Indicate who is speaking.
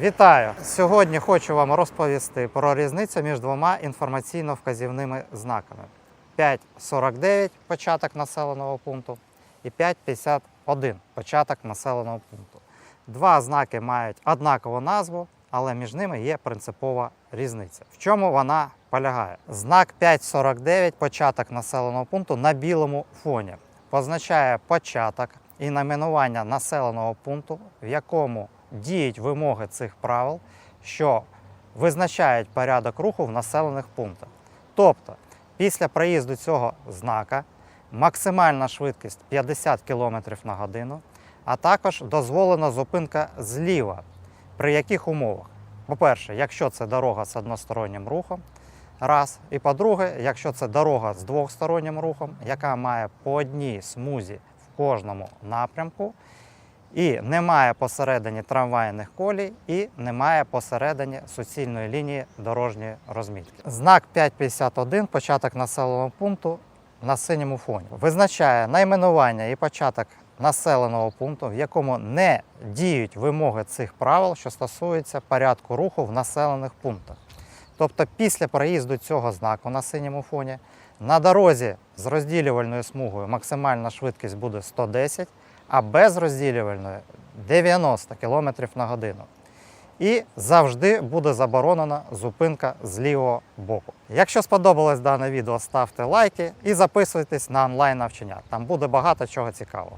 Speaker 1: Вітаю! Сьогодні хочу вам розповісти про різницю між двома інформаційно-вказівними знаками: 5.49 початок населеного пункту і 5.51 початок населеного пункту. Два знаки мають однакову назву, але між ними є принципова різниця. В чому вона полягає? Знак 5.49 початок населеного пункту на білому фоні позначає початок і найменування населеного пункту, в якому діють вимоги цих правил, що визначають порядок руху в населених пунктах. Тобто, після проїзду цього знака максимальна швидкість 50 км на годину, а також дозволена зупинка зліва. При яких умовах? По-перше, якщо це дорога з одностороннім рухом, раз. І по-друге, якщо це дорога з двостороннім рухом, яка має по одній смузі в кожному напрямку, і немає посередині трамвайних колій, і немає посередині суцільної лінії дорожньої розмітки. Знак 551, початок населеного пункту на синьому фоні, визначає найменування і початок населеного пункту, в якому не діють вимоги цих правил, що стосуються порядку руху в населених пунктах. Тобто після проїзду цього знаку на синьому фоні на дорозі з розділювальною смугою максимальна швидкість буде 110, а без розділювальної 90 км на годину. І завжди буде заборонена зупинка з лівого боку. Якщо сподобалось дане відео, ставте лайки і записуйтесь на онлайн навчання. Там буде багато чого цікавого.